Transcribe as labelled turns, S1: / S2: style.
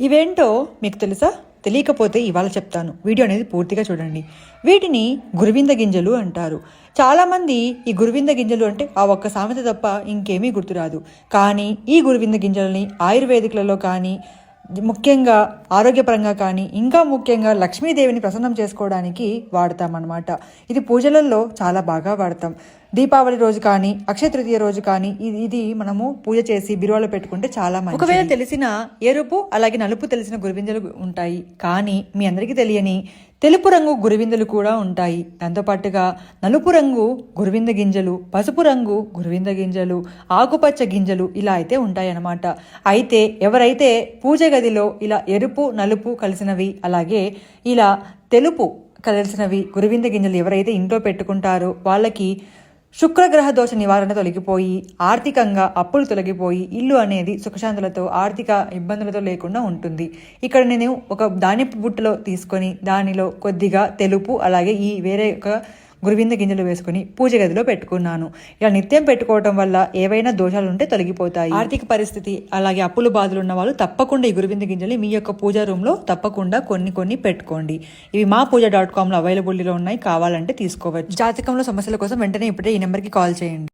S1: ఇవేంటో మీకు తెలుసా? తెలియకపోతే ఇవాళ చెప్తాను. వీడియో అనేది పూర్తిగా చూడండి. వీటిని గురువింద గింజలు అంటారు. చాలామంది ఈ గురువింద గింజలు అంటే ఆ ఒక్క సామెత తప్ప ఇంకేమీ గుర్తురాదు. కానీ ఈ గురువింద గింజలని ఆయుర్వేదికలలో కానీ ముఖ్యంగా ఆరోగ్యపరంగా కానీ ఇంకా ముఖ్యంగా లక్ష్మీదేవిని ప్రసన్నం చేసుకోవడానికి వాడతామన్నమాట. ఇది పూజలలో చాలా బాగా వాడతాం. దీపావళి రోజు కానీ అక్షయ తృతీయ రోజు కానీ ఇది ఇది మనము పూజ చేసి బిరువాలో పెట్టుకుంటే చాలా మంచిది. ఒకవేళ తెలిసిన ఎరుపు అలాగే నలుపు తెలిసిన గురువిందలు ఉంటాయి. కానీ మీ అందరికీ తెలియని తెలుపు రంగు గురువిందలు కూడా ఉంటాయి. దాంతోపాటుగా నలుపు రంగు గురువింద గింజలు పసుపు రంగు గురువింద గింజలు ఆకుపచ్చ గింజలు ఇలా అయితే ఉంటాయన్నమాట. అయితే ఎవరైతే పూజ గదిలో ఇలా ఎరుపు నలుపు కలిసినవి అలాగే ఇలా తెలుపు కలిసినవి గురువింద గింజలు ఎవరైతే ఇంట్లో పెట్టుకుంటారో వాళ్ళకి శుక్రగ్రహ దోష నివారణ తొలగిపోయి ఆర్థికంగా అప్పులు తొలగిపోయి ఇల్లు అనేది సుఖశాంతులతో ఆర్థిక ఇబ్బందులతో లేకుండా ఉంటుంది. ఇక్కడ నేను ఒక ధాన్యపు బుట్టలో తీసుకొని దానిలో కొద్దిగా తెలుపు అలాగే ఈ వేరే ఒక గురువింద గింజలు వేసుకొని పూజ గదిలో పెట్టుకున్నాను. ఇలా నిత్యం పెట్టుకోవటం వల్ల ఏవైనా దోషాలు ఉంటే తొలగిపోతాయి. ఆర్థిక పరిస్థితి అలాగే అప్పులు బాధలు ఉన్న వాళ్ళు తప్పకుండా ఈ గురువింద గింజలు మీ యొక్క పూజా రూమ్లో తప్పకుండా కొన్ని కొన్ని పెట్టుకోండి. ఇవి మా పూజ డాట్ కామ్లో అవైలబిలిటీలో ఉన్నాయి కావాలంటే తీసుకోవచ్చు. జాతకంలో సమస్యల కోసం వెంటనే ఇప్పుడే ఈ నెంబర్కి కాల్ చేయండి.